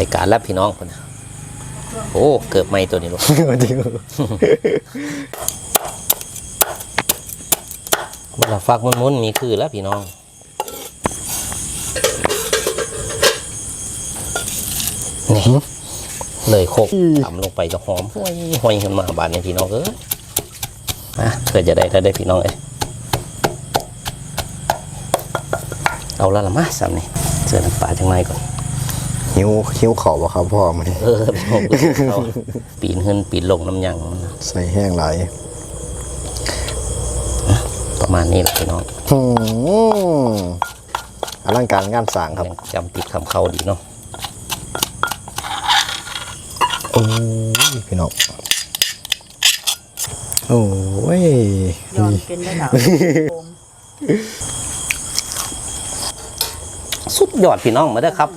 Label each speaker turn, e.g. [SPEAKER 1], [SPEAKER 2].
[SPEAKER 1] รายการแล้วพี่น้องคนน่ะโอ้เกือบไม่ตัวนี้ลูก
[SPEAKER 2] จริง
[SPEAKER 1] เวลาฟักมุนๆมีคือแล้วพี่น้องนี่เลยโคกทำลงไปจะหอมห้วยห้วยขึ้นมาบานนี้พี่น้องเอ้ยมาเพื่อจะได้ได้พี่น้องเอ้ยเอาละละมาสามนี่เสือน้ำปลาจังไรก่อน
[SPEAKER 2] หิวหิวเข่าบ่ครับพ่อมัน
[SPEAKER 1] เออพี่น้องเอาปีนขึ้นปีนลงน้ำยังมันนะ
[SPEAKER 2] ใส่แห้งหลาย
[SPEAKER 1] ประมาณนี้แหละพี่น้อง
[SPEAKER 2] อืมอลังการงานสร้างครับ
[SPEAKER 1] ยังจำติดคำเข้าดีเนาะ
[SPEAKER 2] โอ้ยพี่น้องโอ้ย
[SPEAKER 3] ยอมกินได้หนาโอม
[SPEAKER 1] สุดยอดพี่น้องมาเด้อครับ